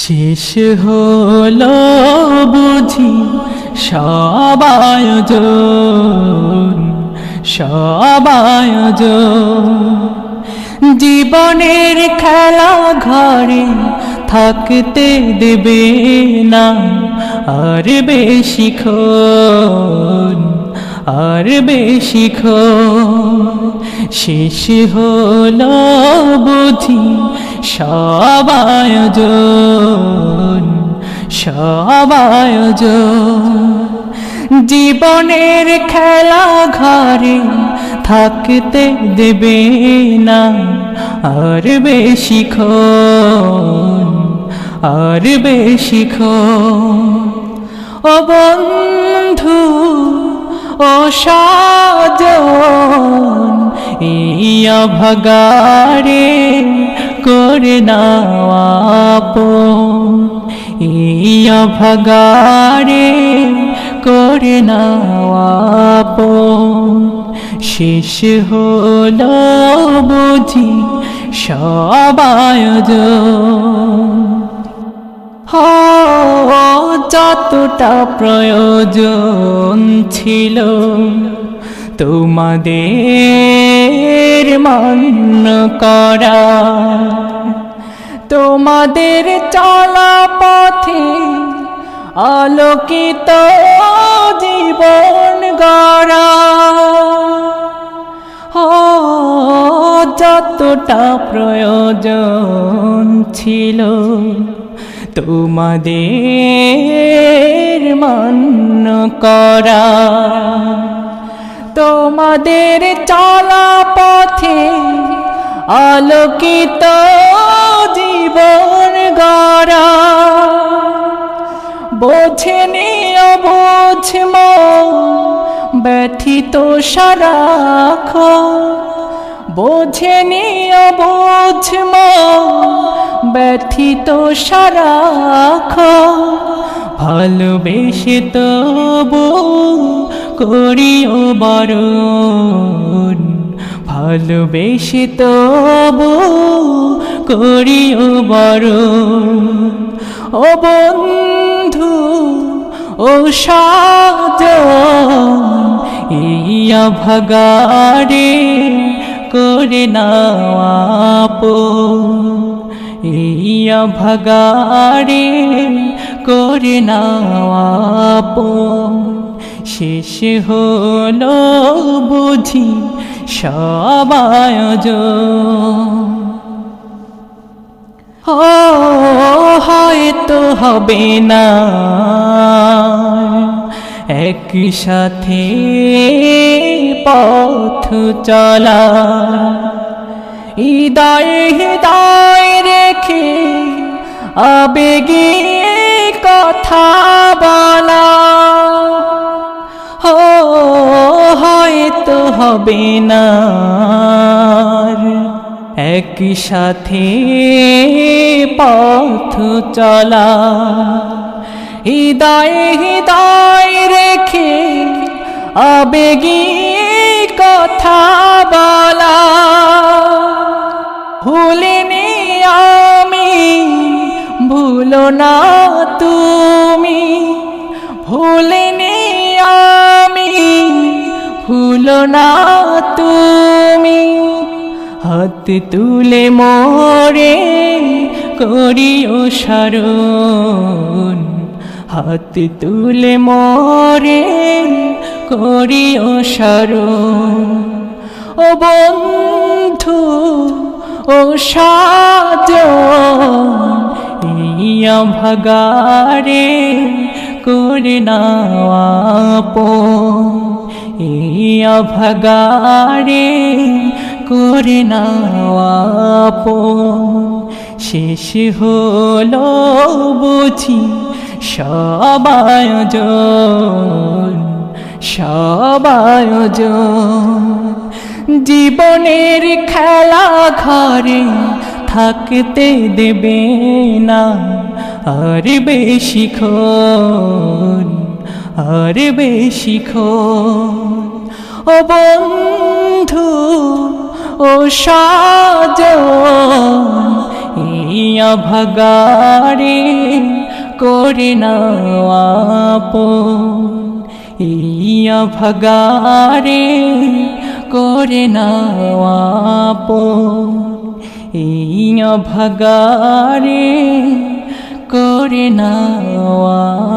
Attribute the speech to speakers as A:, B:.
A: শেষ হলো বুঝি সবায়োজন সবায়োজন জীবনের খেলা ঘরে থাকতে দেবে না, আর বেশি ক্ষণ, আর বেশি শেষ হলো বুঝি সবায়োজন সবায়োজন জীবনের খেলা ঘরে থাকতে দেবে না আর বেশি আর বেশি ও বন্ধু, ও সাজন ইয়া ভগারে করে নাওয়াপ ইয়া ভগারে করে নাওয়াপ শেষ হলো বুঝি সবায়োজন ও যতটা প্রয়োজন ছিল তোমাদের মান্য করা। তোমাদের চলা পথে আলোকিত জীবন গড়া। যতটা প্রয়োজন ছিল তোমাদের মান্য করা। তোমাদের চলা পথে আলোকিত জীবন গড়া। বোঝেনি অবোঝম ব্যথিত সারাখ বোঝেনি অবোঝম ব্যথিত সারাখ ভালোবেসে তবু করিও বরণ। ভালোবেসে তবু করিও বরণ। ও বন্ধু, ও সাজন ইয়া ভগারে করে নাওয়াপ ইয়া ভগারে করে নাওয়াপ শেষ হলো বুঝি সবায়োজন ও, হয়তো হবে না। একসাথে পথ চলা। হৃদয় হৃদয় রেখে আবেগে কথা বলা। ও, হয়তো হবে না। একসাথে পথ চলা। হৃদয় হৃদয় রেখে আবেগী কথা বলা। ভুলিনি ভুলো না তুমি ভুলিনি আমি, ভুলো না তুমি। হাত তুলে মোরে করিও সারণ। হাত তুলে মোরে করিও সারণ। ও বন্ধু, ও সাজন ইয়া ভগারে করে নাওয়াপ ইয়া ভগারে করে নাওয়াপ শেষ হলো বুঝি সবায়োজন সবায়োজন জীবনের খেলা ঘরে থাকতে দেবে না। আর বেশি ক্ষণ, আর বেশি ক্ষণ। ও বন্ধু, ও সাজন, ইয়া ভাগারে করে নাওয়াপন ইয়া ভাগারে করে নাওয়াপন ইয়া ভাগারে করে নাওয়াপন